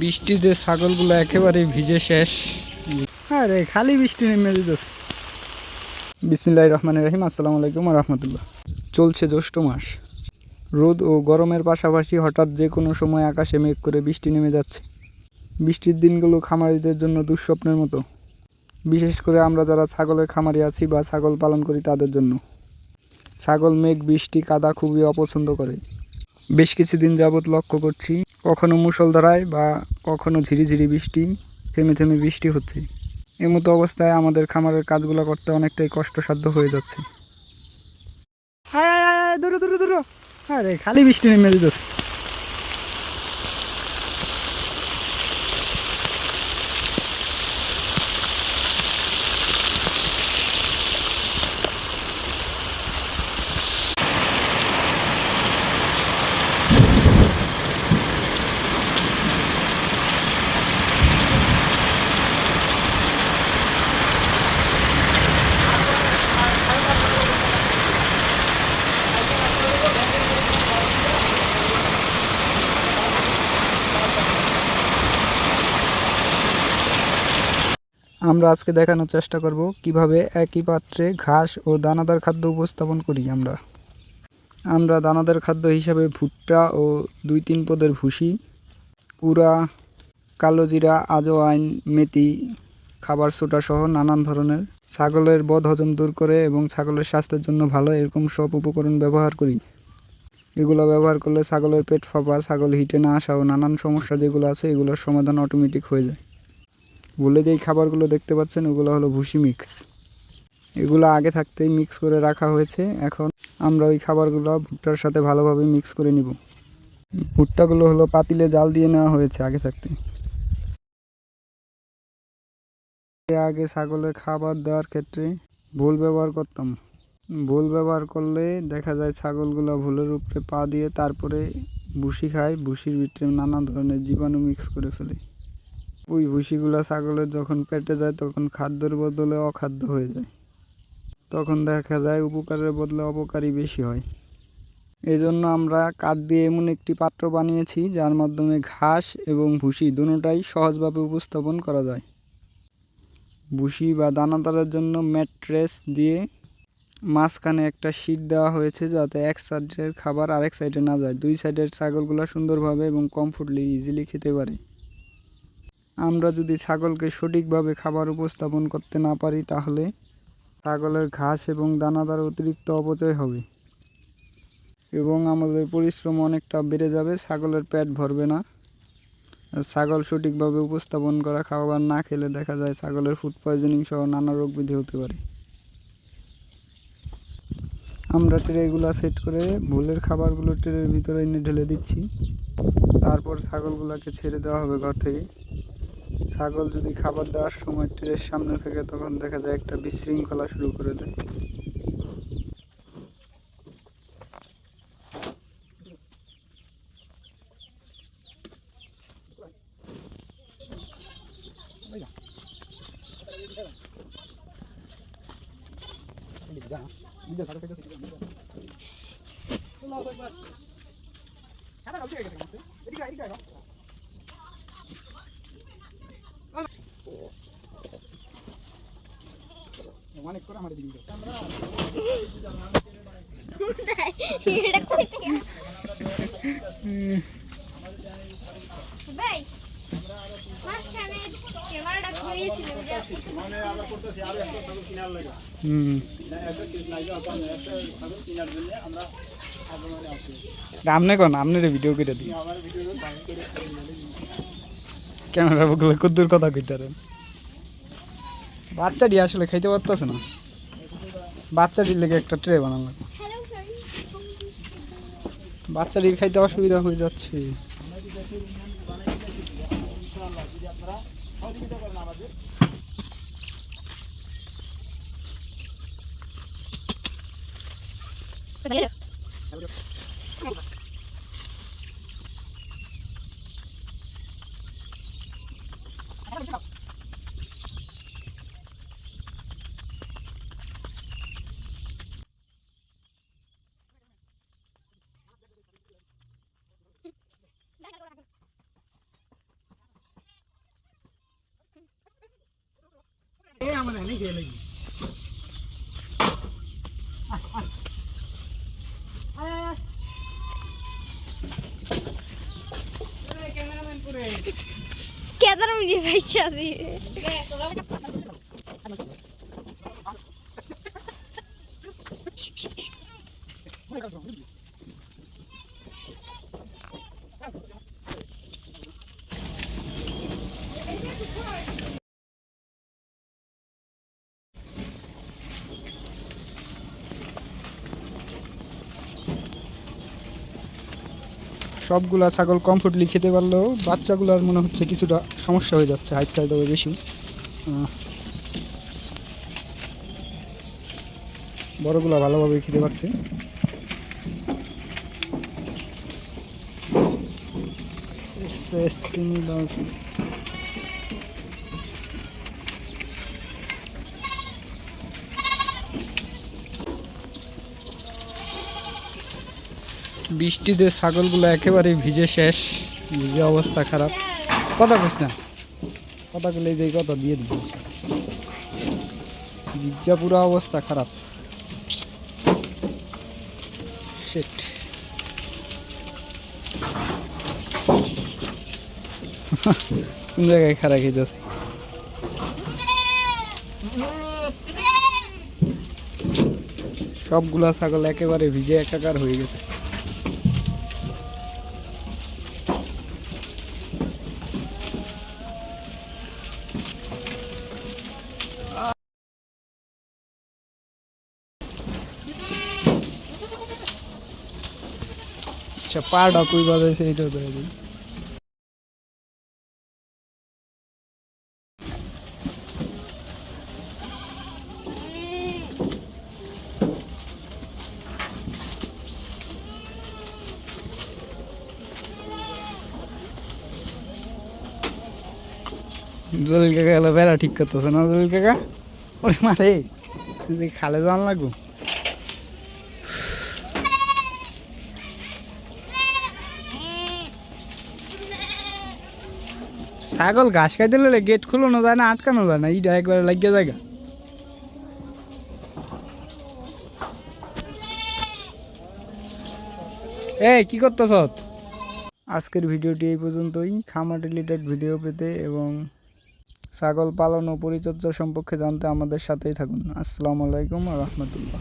বৃষ্টিতে ছাগলগুলো একেবারে ভিজে শেষ। আরে খালি বৃষ্টি নেমে দিতেছে বিসমিল্লাহ রহমান রহিম, আসসালামু আলাইকুম রহমতুল্লাহ। চলছে জ্যৈষ্ঠ মাস। রোদ ও গরমের পাশাপাশি হঠাৎ যে কোনো সময় আকাশে মেঘ করে বৃষ্টি নেমে যাচ্ছে। বৃষ্টির দিনগুলো খামারিদের জন্য দুঃস্বপ্নের মতো। বিশেষ করে আমরা যারা ছাগলের খামারি আছি বা ছাগল পালন করি তাদের জন্য। ছাগল, মেঘ, বৃষ্টি, কাদা খুবই অপছন্দ করে। বেশ কিছুদিন যাবৎ লক্ষ্য করছি কখনো মুষলধারায় বা কখনো ঝিরিঝিরি বৃষ্টি, থেমে থেমে বৃষ্টি হচ্ছে। এমতো অবস্থায় আমাদের খামারের কাজগুলো করতে অনেকটাই কষ্টসাধ্য হয়ে যাচ্ছে। হ্যাঁ দূরে দূরে দূরে হ্যাঁ রে খালি বৃষ্টি নেমে দিতেছে আমরা আজকে দেখানোর চেষ্টা করব কীভাবে একই পাত্রে ঘাস ও দানাদার খাদ্য উপস্থাপন করি আমরা। আমরা দানাদার খাদ্য হিসাবে ভুট্টা ও দুই তিন পদের ভুসি, কুড়া কালোজিরা আজওয়াইন, মেথি, খাবার সোটা সহ নানান ধরনের ছাগলের বদ হজম দূর করে এবং ছাগলের স্বাস্থ্যের জন্য ভালো এরকম সব উপকরণ ব্যবহার করি। এগুলো ব্যবহার করলে ছাগলের পেট ফাঁপা, ছাগল হিটে না আসা ও নানান সমস্যা যেগুলো আছে এগুলোর সমাধান অটোমেটিক হয়ে যায়। বলে যেই খাবারগুলো দেখতে পাচ্ছেন, ওগুলো হলো ভুসি মিক্স। এগুলো আগে থাকতেই মিক্স করে রাখা হয়েছে, এখন আমরা ওই খাবারগুলো ভুট্টার সাথে ভালোভাবে মিক্স করে নিব। ভুট্টাগুলো হলো পাতিলে জাল দিয়ে নেওয়া হয়েছে আগে থাকতে আগে ছাগলের খাবার দেওয়ার ক্ষেত্রে ভুল ব্যবহার করতাম। ভুল ব্যবহার করলে দেখা যায় ছাগলগুলো ভুলের উপরে পা দিয়ে তারপরে ভুসি খায়, ভুসির ভিতরে নানা ধরনের জীবাণু মিক্স করে ফেলে। ওই ভুসিগুলো ছাগলের যখন পেটে যায়, তখন খাদ্যের বদলে অখাদ্য হয়ে যায়। তখন দেখা যায় উপকারের বদলে অপকারই বেশি হয়। এই জন্য আমরা কাঠ দিয়ে এমন একটি পাত্র বানিয়েছি, যার মাধ্যমে ঘাস এবং ভুসি দুটোটাই সহজভাবে উপস্থাপন করা যায়। ভুসি বা দানাদারের জন্য ম্যাট্রেস দিয়ে মাঝখানে একটা শীট দেওয়া হয়েছে, যাতে এক সাইডের খাবার আরেক সাইডে না যায়। দুই সাইডের ছাগলগুলো সুন্দরভাবে এবং কমফোর্টলি ইজিলি খেতে পারে। আমরা যদি ছাগলকে সঠিকভাবে খাবার উপস্থাপন করতে না পারি তাহলে ছাগলের ঘাস এবং দানাদার অতিরিক্ত অপচয় হবে। এবং আমাদের পরিশ্রম অনেকটা বেড়ে যাবে, ছাগলের পেট ভরবে না। ছাগল সঠিকভাবে উপস্থাপন করা, খাবার না খেলে দেখা যায় ছাগলের ফুড পয়জনিং সহ নানা রোগ ব্যাধি হতে পারে। আমরা ট্রেগুলো সেট করে ভুলের খাবারগুলো ট্রের ভিতরে এনে ঢেলে দিচ্ছি। তারপর ছাগলগুলোকে ছেড়ে দেওয়া হবে ঘর থেকে ছাগল যদি খাবার দেওয়ার সময় ট্রের সামনে থাকে তখন দেখা যায় একটা বিশৃঙ্খলা শুরু করে দেয় এটা কই থেকে? ভাই মাঝখানে ক্যামেরাটা ঘুরিয়েছিল হুম। আমনে কোন? আমনে রে ভিডিও করে দিই ক্যামেরা বগলে কদ্দুর কথা কইতারেন। বাচ্চাটি আসলে খাইতে পারতেছে না। বাচ্চাটির লেগে একটা ট্রে বানালাম বাচ্চাটির খাইতে অসুবিধা হয়ে যাচ্ছে। dele aí. Ah. કેદરમ ની પૈસા દી Thank you. সবগুলা ছাগল কমফোর্টলি খেতে পারলেও বাচ্চাগুলোর মনে হচ্ছে কিছুটা সমস্যা হয়ে যাচ্ছে হাইট টাইট হবে বেশি বড়গুলো ভালোভাবে খেতে পারছে এসে সিমি বৃষ্টিতে ছাগলগুলো একেবারে ভিজে শেষ। ভিজে অবস্থা খারাপ। কথা কইস না। কথা কইলে যে কথা দিয়ে দিবি। ভিজা পুরো অবস্থা খারাপ. কোন জায়গায় খারাপ খেতেছে সবগুলা ছাগল একেবারে ভিজে একাকার হয়ে গেছে। আচ্ছা পাটা কই বাজাইছে এইটাও ধরে দিই। দলিল কাকা গেল বেড়া ঠিক করতেছে না দলিল কাকা? ওরে মারে খালে জান লাগবো? ছাগল ঘাস খাইতে দিলে গেট খুলানো যায় না, আটকানো যায় না, ইটা একবারে লাগিয়ে জায়গা এই, কি করতেছ? আজকের ভিডিওটি এই পর্যন্তই। খামার রিলেটেড ভিডিও পেতে এবং ছাগল পালন ও পরিচর্যা সম্পর্কে জানতে আমাদের সাথেই থাকুন। আসসালামু আলাইকুম রহমতুল্লাহ।